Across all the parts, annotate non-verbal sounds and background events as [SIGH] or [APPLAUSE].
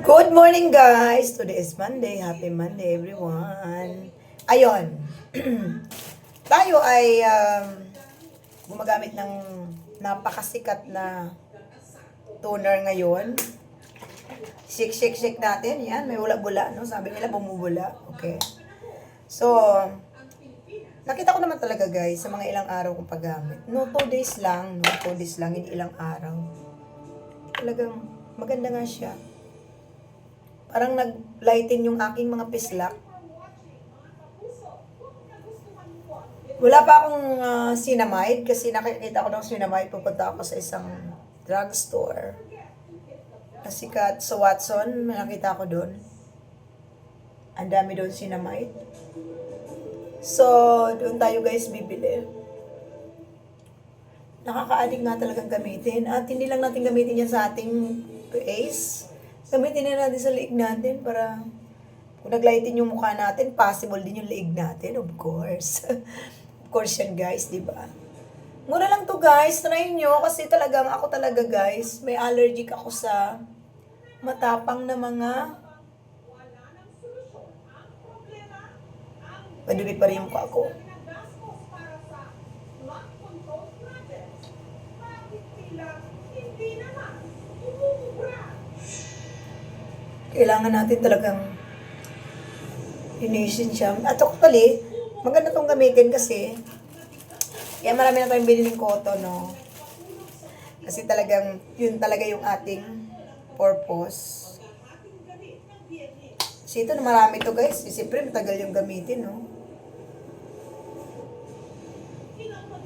Good morning guys! Today is Monday. Happy Monday everyone. Ayon. [CLEARS THROAT] tayo ay um, gumagamit ng napakasikat na toner ngayon. Shake, shake, shake natin. Yan, may bula-bula. No? Sabi nila bumubula. Okay. So, nakita ko naman talaga guys sa mga ilang araw kong paggamit. No, 2 days lang. No, 2 days lang. Hindi ilang araw. Talagang maganda nga siya parang nag-lighten yung aking mga pislak. Wala pa akong uh, cinamide kasi nakikita ko ng cinamide pupunta ako sa isang drugstore. Nasikat sa Watson, nakita ko doon. Ang dami doon cinamide. So, doon tayo guys bibili. Nakakaadik nga talagang gamitin. At hindi lang natin gamitin yan sa ating face Gamitin na natin sa liig natin para kung naglightin yung mukha natin, possible din yung liig natin, of course. [LAUGHS] of course yan guys, di ba? Mura lang to guys, try nyo kasi talagang ako talaga guys, may allergic ako sa matapang na mga Madumi pa rin yung mukha ko. Kailangan natin talagang linisin siya. At actually, maganda tong gamitin kasi yan marami na tayong biniling cotton, no? Kasi talagang, yun talaga yung ating purpose. Kasi ito marami to guys. Siyempre, matagal yung gamitin, no?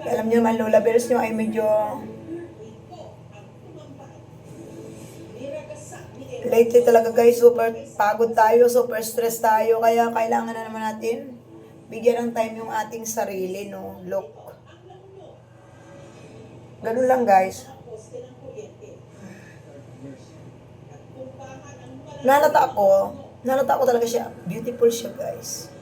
Alam niyo naman, Lola Bears nyo ay medyo lately talaga guys, super pagod tayo, super stress tayo, kaya kailangan na naman natin bigyan ng time yung ating sarili, no? Look. Ganun lang guys. Nalata ako, nalata ko talaga siya. Beautiful siya guys.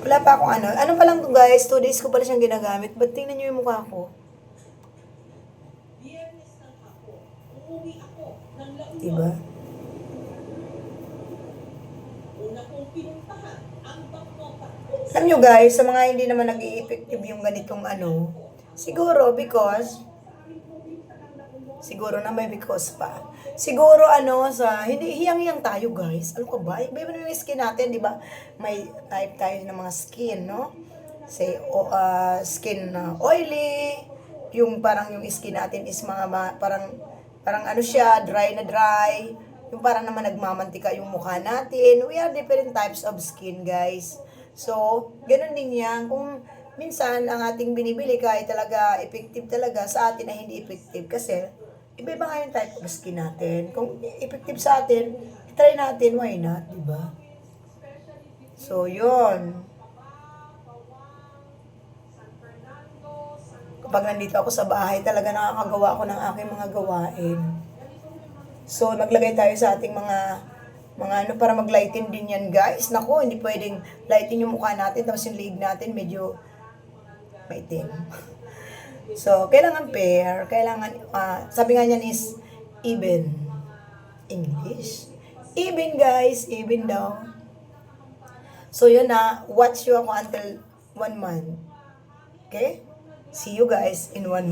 Wala pa akong ano. Ano pa lang to guys, two days ko pala siyang ginagamit. Ba't tingnan niyo yung mukha ko? Diba? Alam nyo guys, sa mga hindi naman nag effective yung ganitong ano, siguro because, siguro na may because pa. Siguro ano, sa, hindi, hiyang-hiyang tayo guys. Ano ka ba? Iba yung skin natin, di ba? May type tayo ng mga skin, no? Say, o, uh, skin na oily, yung parang yung skin natin is mga, ma, parang, parang ano siya, dry na dry, yung parang naman nagmamantika yung mukha natin. We are different types of skin, guys. So, ganun din yan. Kung minsan ang ating binibili kahit talaga effective talaga sa atin ay hindi effective kasi iba-iba nga yung type of skin natin. Kung effective sa atin, try natin, why not, di ba? So, yun. Kapag nandito ako sa bahay, talaga nakakagawa ako ng aking mga gawain. So, maglagay tayo sa ating mga mga ano para maglighten din yan guys. Nako, hindi pwedeng lighten yung mukha natin tapos yung leg natin medyo maitim. [LAUGHS] so, kailangan pair, kailangan uh, sabi nga niyan is even English. Even guys, even daw. So, yun na, watch you ako until one month. Okay? See you guys in one month.